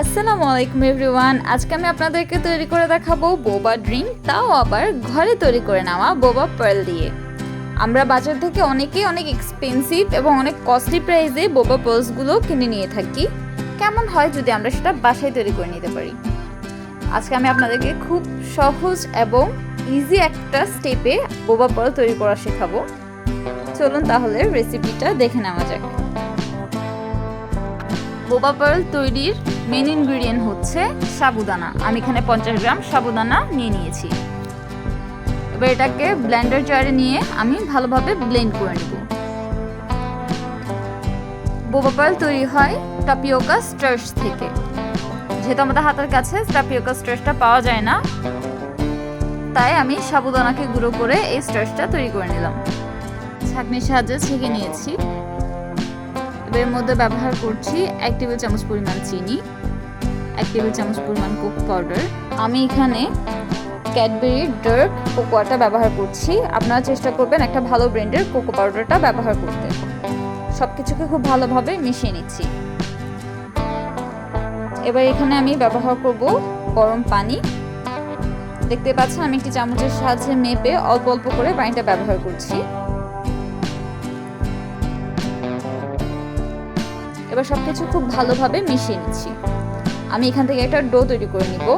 আসসালামু আলাইকুম এভরিওয়ান আজকে আমি আপনাদেরকে তৈরি করে দেখাবো বোবা ড্রিঙ্ক তাও আবার ঘরে তৈরি করে নেওয়া বোবা পার্ল দিয়ে। আমরা বাজার থেকে অনেকেই অনেক এক্সপেন্সিভ এবং অনেক কস্টলি প্রাইসে বোবা পার্লসগুলো কিনে নিয়ে থাকি। কেমন হয় যদি আমরা সেটা বাসায় তৈরি করে নিতে পারি? আজকে আমি আপনাদেরকে খুব সহজ এবং ইজি একটা স্টেপে বোবা পার্ল তৈরি করা শেখাবো। চলুন তাহলে রেসিপিটা দেখে নেওয়া যাক। বোবা পার্ল তৈরির মেন ইনগ্রিডিয়েন্ট হচ্ছে সাবুদানা। আমি এখানে পঞ্চাশ গ্রাম সাবুদানা নিয়ে নিয়েছি। এবার এটাকে ব্লেন্ডার জারে নিয়ে আমি ভালোভাবে ব্লেন্ড করে নেব। বোবা পার্ল তৈরি হয় টাপিওকা স্টার্স থেকে। যেহেতু আমাদের হাতের কাছে টাপিওকা স্টার্সটা পাওয়া যায় না, তাই আমি সাবুদানাকে গুঁড়ো করে এই স্টার্সটা তৈরি করে নিলাম। ছাঁকনির সাহায্যে ছেঁকে নিয়েছি। এর মধ্যে ব্যবহার করছি এক টেবিল চামচ পরিমাণ চিনি। এক টেবিল চামচ পরিমাণ কোকো পাউডার আমি এখানে ক্যাডবেরি ডার্ক কোকোয়াটা ব্যবহার করছি। আপনারা চেষ্টা করবেন একটা ভালো ব্র্যান্ডের কোকো পাউডারটা ব্যবহার করতে। সব কিছুকে খুব ভালোভাবে মিশিয়ে নিচ্ছি। এবার এখানে আমি ব্যবহার করব গরম পানি। দেখতে পাচ্ছেন আমি একটি চামচের সাহায্যে মেপে অল্প অল্প করে পানিটা ব্যবহার করছি। এবার সব কিছু খুব ভালোভাবে মিশিয়ে নিচ্ছি। আমি এখান থেকে একটা ডো তৈরি করে নিব।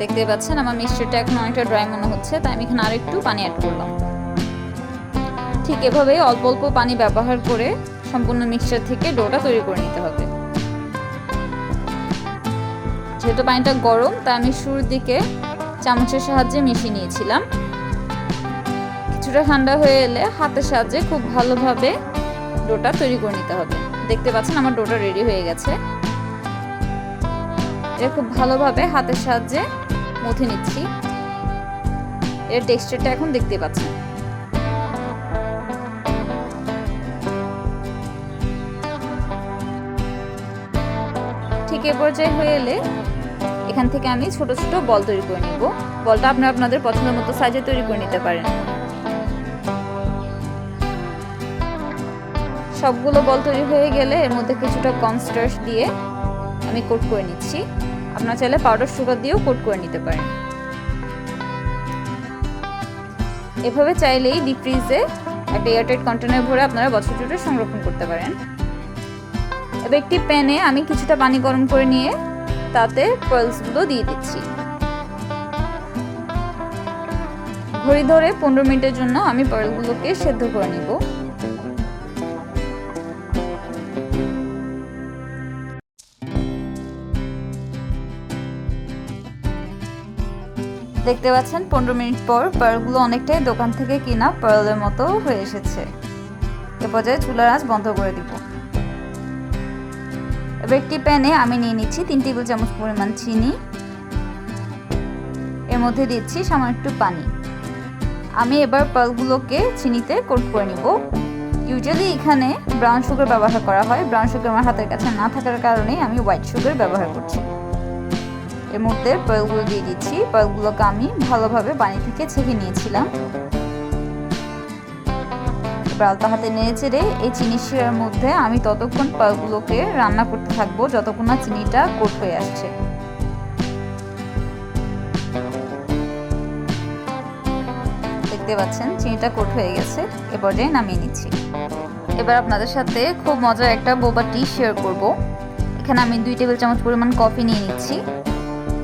দেখতে পাচ্ছেন আমার মিক্সচারটা এখন অনেকটা ড্রাই মনে হচ্ছে, তাই আমি এখানে আর একটু পানি অ্যাড করলাম। ঠিক এভাবেই অল্প অল্প পানি ব্যবহার করে সম্পূর্ণ মিক্সচার থেকে ডোটা তৈরি করে নিতে হবে। যেহেতু পানিটা গরম, তাই আমি শুরুর দিকে চামচের সাহায্যে মিশিয়ে নিয়েছিলাম। কিছুটা ঠান্ডা হয়ে এলে হাতের সাহায্যে খুব ভালোভাবে ডোটা তৈরি করে নিতে হবে। দেখতে পাচ্ছেন আমার ডোটা রেডি হয়ে গেছে। এটা খুব ভালোভাবে হাতের সাহায্যে মুথে নিচ্ছি। এর টেক্সচারটা এখন দেখতে পাচ্ছেন। ঠিক এ পর্যায়ে হয়ে এলে এখান থেকে আমি ছোট ছোট বল তৈরি করে নিব। বলটা আপনারা আপনাদের পছন্দ মতো সাইজে তৈরি করে নিতে পারেন। সবগুলো বল তৈরি হয়ে গেলে এর মধ্যে কিছুটা কনস্টার্স দিয়ে আমি কোট করে নিচ্ছি। আপনারা চাইলে পাউডার সুগার দিয়েও কোট করে নিতে পারেন। এভাবে চাইলেই ডিপ ফ্রিজে একটা এয়ারটাইট কন্টেনার ভরে আপনারা বছর জুড়ে সংরক্ষণ করতে পারেন। এবার একটি প্যানে আমি কিছুটা পানি গরম করে নিয়ে তাতে পার্লসগুলো দিয়ে দিচ্ছি। ঘড়ি ধরে পনেরো মিনিটের জন্য আমি পার্লগুলোকে সেদ্ধ করে নিব। দেখতে পাচ্ছেন, পনেরো মিনিট পর পার্লগুলো অনেকটাই দোকান থেকে কিনা পার্লের মতো হয়ে এসেছে। এ পর্যায়ে চুলার আঁচ বন্ধ করে দিব। এবার একটি প্যানে আমি নিয়ে নিচ্ছি তিন টেবিল চামচ পরিমাণ চিনি। এর মধ্যে দিচ্ছি সামান্য একটু পানি। আমি এবার পালগুলোকে চিনিতে কোট করে নিব। ইউজুয়ালি এখানে ব্রাউন সুগার ব্যবহার করা হয়। ব্রাউন সুগার আমার হাতের কাছে না থাকার কারণে আমি হোয়াইট সুগার ব্যবহার করছি। এর মধ্যে পালগুলো দিয়ে দিচ্ছি। পালগুলোকে আমি ভালোভাবে পানি থেকে ছেঁকে নিয়েছিলাম। এবার আলতা হাতে নেড়ে চেড়ে এই চিনি শিরার মধ্যে আমি ততক্ষণ পালগুলোকে রান্না করতে থাকব, যতক্ষণ না চিনিটা কোট হয়ে আসছে। দেখতে পাচ্ছেন, চিনিটা কোট হয়ে গেছে। এবারে নামিয়ে নিচ্ছি। এবার আপনাদের সাথে খুব মজার একটা বোবা টি শেয়ার করব। এখানে আমি দুই টেবিল চামচ পরিমাণ কফি নিয়ে নিচ্ছি।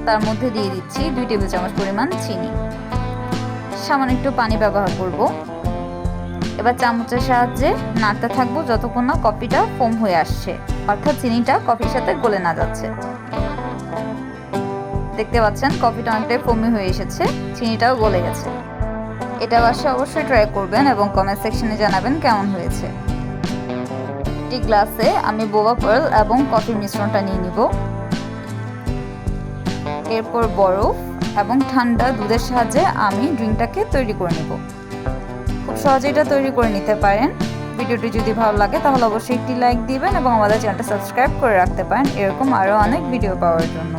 তার মধ্যে দিয়ে দিচ্ছি দুই টেবিল চামচ পরিমাণ চিনি। সামান্য একটু পানি ব্যবহার করব। এবার চামচের সাহায্যে নাড়তে থাকব যতক্ষণ না কফিটা ফোম হয়ে আসছে। অর্থাৎ চিনিটা কফির সাথে গলে না যাচ্ছে। দেখতে পাচ্ছেন, কফিটা অনেকটাই ফোমি হয়ে এসেছে, চিনিটাও গলে গেছে। এটা বাসে অবশ্যই ট্রাই করবেন এবং কমেন্ট সেকশনে জানাবেন কেমন হয়েছে। একটি গ্লাসে আমি বোবা পার্ল এবং কফির মিশ্রণটা নিয়ে নিব। এরপর বরফ এবং ঠান্ডা দুধের সাহায্যে আমি ড্রিঙ্কটাকে তৈরি করে নেব। খুব সহজে এটা তৈরি করে নিতে পারেন। ভিডিওটি যদি ভালো লাগে তাহলে অবশ্যই একটি লাইক দিবেন এবং আমাদের চ্যানেলটা সাবস্ক্রাইব করে রাখতে পারেন। এরকম আরও অনেক ভিডিও পাওয়ার জন্য।